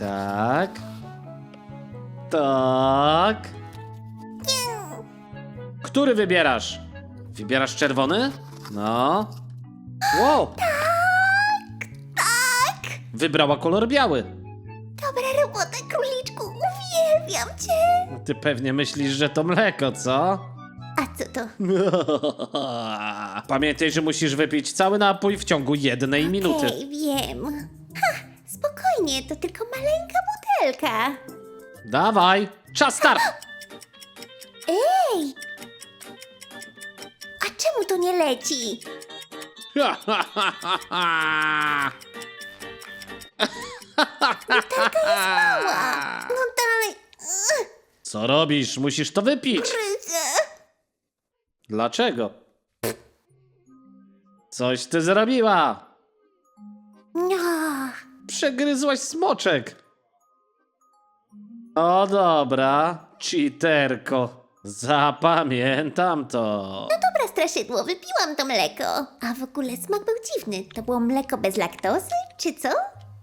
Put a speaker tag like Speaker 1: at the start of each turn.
Speaker 1: Tak. Tak. Który wybierasz? Wybierasz czerwony? No. Wow. Tak, tak. Wybrała kolor biały.
Speaker 2: Dobra robota, króliczku, uwielbiam cię.
Speaker 1: Ty pewnie myślisz, że to mleko, co?
Speaker 2: A co to?
Speaker 1: Pamiętaj, że musisz wypić cały napój w ciągu jednej minuty.
Speaker 2: Okej, wiem. Ha, spokojnie, to tylko maleńka butelka.
Speaker 1: Dawaj, czas start!
Speaker 2: Ej! A czemu to nie leci? Mała. No dalej.
Speaker 1: Co robisz? Musisz to wypić. Dlaczego? Coś ty zrobiła.
Speaker 2: No.
Speaker 1: Przegryzłaś smoczek. O dobra, cheaterko. Zapamiętam to.
Speaker 2: Dobra, straszydło, wypiłam to mleko. A w ogóle smak był dziwny. To było mleko bez laktozy, czy co?